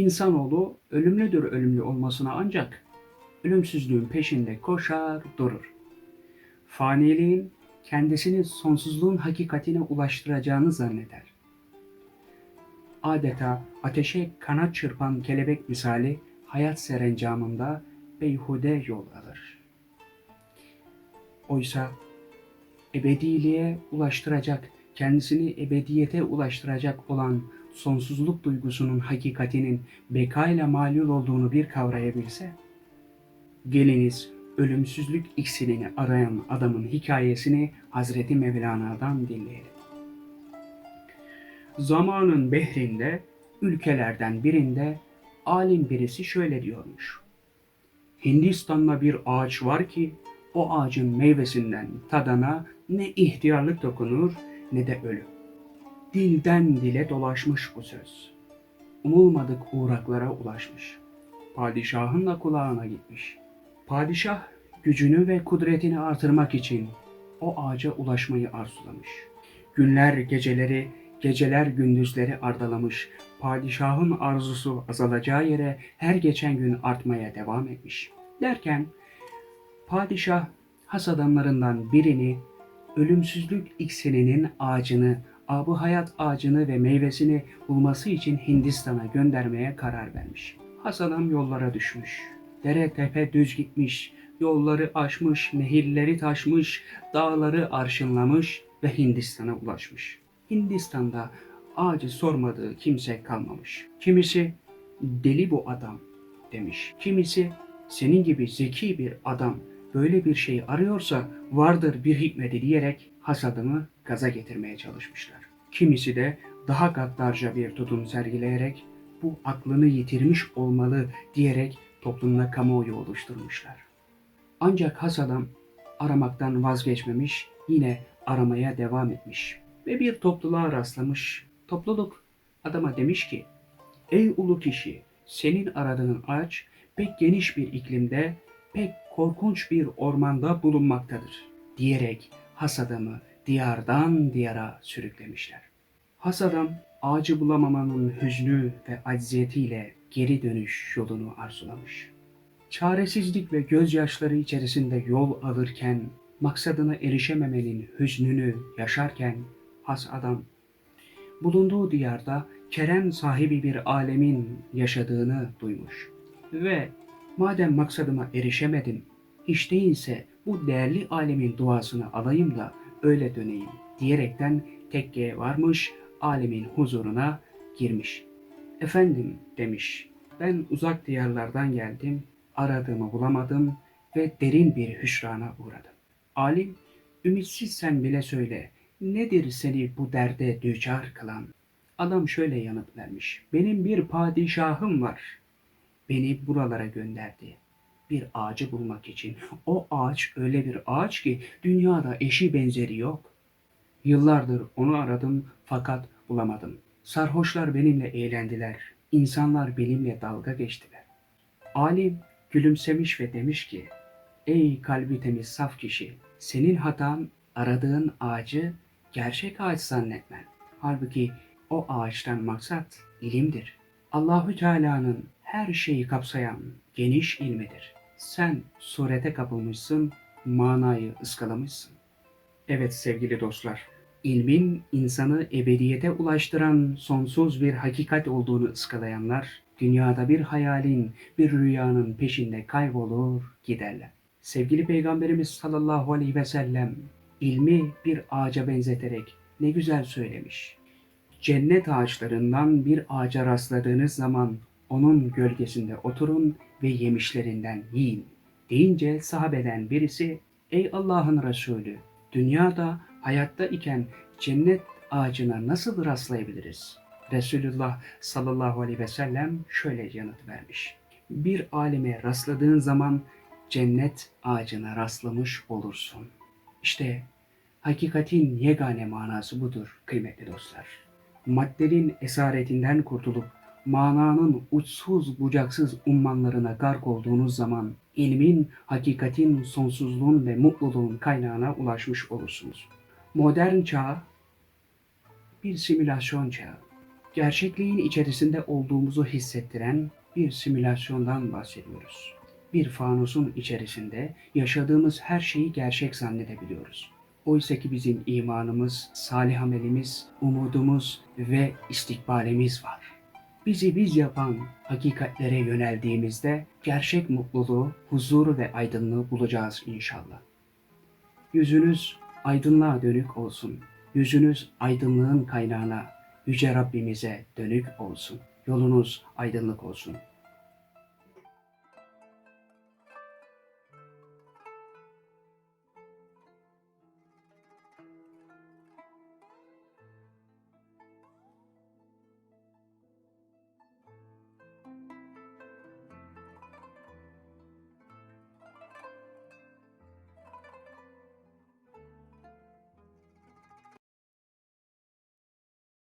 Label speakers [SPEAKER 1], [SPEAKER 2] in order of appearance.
[SPEAKER 1] İnsanoğlu ölümlüdür ölümlü olmasına ancak ölümsüzlüğün peşinde koşar durur. Faniliğin kendisini sonsuzluğun hakikatine ulaştıracağını zanneder. Adeta ateşe kanat çırpan kelebek misali hayat serencamında beyhude yol alır. Oysa ebediliğe ulaştıracak, kendisini ebediyete ulaştıracak olan sonsuzluk duygusunun hakikatinin bekayla malul olduğunu bir kavrayabilse, geliniz ölümsüzlük iksirini arayan adamın hikayesini Hazreti Mevlana'dan dinleyelim. Zamanın behrinde, ülkelerden birinde alim birisi şöyle diyormuş. Hindistan'da bir ağaç var ki o ağacın meyvesinden tadana ne ihtiyarlık dokunur ne de ölüm. Dilden dile dolaşmış bu söz. Umulmadık uğraklara ulaşmış. Padişahın da kulağına gitmiş. Padişah gücünü ve kudretini artırmak için o ağaca ulaşmayı arzulamış. Günler geceleri, geceler gündüzleri ardalamış. Padişahın arzusu azalacağı yere her geçen gün artmaya devam etmiş. Derken padişah has adamlarından birini ölümsüzlük ikseninin ağacını, abu hayat ağacını ve meyvesini bulması için Hindistan'a göndermeye karar vermiş. Has adam yollara düşmüş. Dere tepe düz gitmiş, yolları aşmış, nehirleri taşmış, dağları arşınlamış ve Hindistan'a ulaşmış. Hindistan'da ağacı sormadığı kimse kalmamış. Kimisi deli bu adam demiş. Kimisi senin gibi zeki bir adam böyle bir şey arıyorsa vardır bir hikmeti diyerek hasadını gaza getirmeye çalışmışlar. Kimisi de daha gaddarca bir tutum sergileyerek bu aklını yitirmiş olmalı diyerek toplumda kamuoyu oluşturmuşlar. Ancak has adam aramaktan vazgeçmemiş, yine aramaya devam etmiş. Ve bir topluluğa rastlamış. Topluluk adama demiş ki, Ey ulu kişi, senin aradığın ağaç pek geniş bir iklimde, pek korkunç bir ormanda bulunmaktadır. Diyerek has adamı diyardan diyara sürüklemişler. Has adam ağacı bulamamanın hüznü ve acziyetiyle geri dönüş yolunu arzulamış. Çaresizlik ve gözyaşları içerisinde yol alırken, maksadına erişememenin hüznünü yaşarken has adam bulunduğu diyarda kerem sahibi bir alemin yaşadığını duymuş. Ve madem maksadıma erişemedim, hiç değilse bu değerli alemin duasını alayım da öyle döneyim diyerekten tekkeye varmış, alemin huzuruna girmiş. Efendim demiş, ben uzak diyarlardan geldim, aradığımı bulamadım ve derin bir hüsrana uğradım. Alim, ümitsizsen bile söyle, nedir seni bu derde düçar kılan? Adam şöyle yanıt vermiş, benim bir padişahım var. Beni buralara gönderdi. Bir ağacı bulmak için. O ağaç öyle bir ağaç ki dünyada eşi benzeri yok. Yıllardır onu aradım fakat bulamadım. Sarhoşlar benimle eğlendiler. İnsanlar benimle dalga geçtiler. Alim gülümsemiş ve demiş ki, Ey kalbi temiz saf kişi, senin hatan aradığın ağacı gerçek ağaç zannetmen. Halbuki o ağaçtan maksat ilimdir. Allahü Teala'nın her şeyi kapsayan geniş ilmidir. Sen surete kapılmışsın, manayı ıskalamışsın. Evet sevgili dostlar, ilmin insanı ebediyete ulaştıran sonsuz bir hakikat olduğunu ıskalayanlar, dünyada bir hayalin, bir rüyanın peşinde kaybolur giderler. Sevgili Peygamberimiz sallallahu aleyhi ve sellem ilmi bir ağaca benzeterek ne güzel söylemiş. Cennet ağaçlarından bir ağaca rastladığınız zaman onun gölgesinde oturun ve yemişlerinden yiyin. Deyince sahabeden birisi, ey Allah'ın Resulü, dünyada hayatta iken cennet ağacına nasıl rastlayabiliriz? Resulullah sallallahu aleyhi ve sellem şöyle yanıt vermiş. Bir alime rastladığın zaman cennet ağacına rastlamış olursun. İşte hakikatin yegane manası budur kıymetli dostlar. Maddenin esaretinden kurtulup mananın uçsuz bucaksız ummanlarına gark olduğunuz zaman ilmin, hakikatin, sonsuzluğun ve mutluluğun kaynağına ulaşmış olursunuz. Modern çağ bir simülasyon çağı. gerçekliğin içerisinde olduğumuzu hissettiren bir simülasyondan bahsediyoruz. Bir fanusun içerisinde yaşadığımız her şeyi gerçek zannedebiliyoruz. Oysa ki bizim imanımız, salih amelimiz, umudumuz ve istikbalimiz var. Bizi biz yapan hakikatlere yöneldiğimizde gerçek mutluluğu, huzuru ve aydınlığı bulacağız inşallah. Yüzünüz aydınlığa dönük olsun. Yüzünüz aydınlığın kaynağına, Yüce Rabbimize dönük olsun. Yolunuz aydınlık olsun.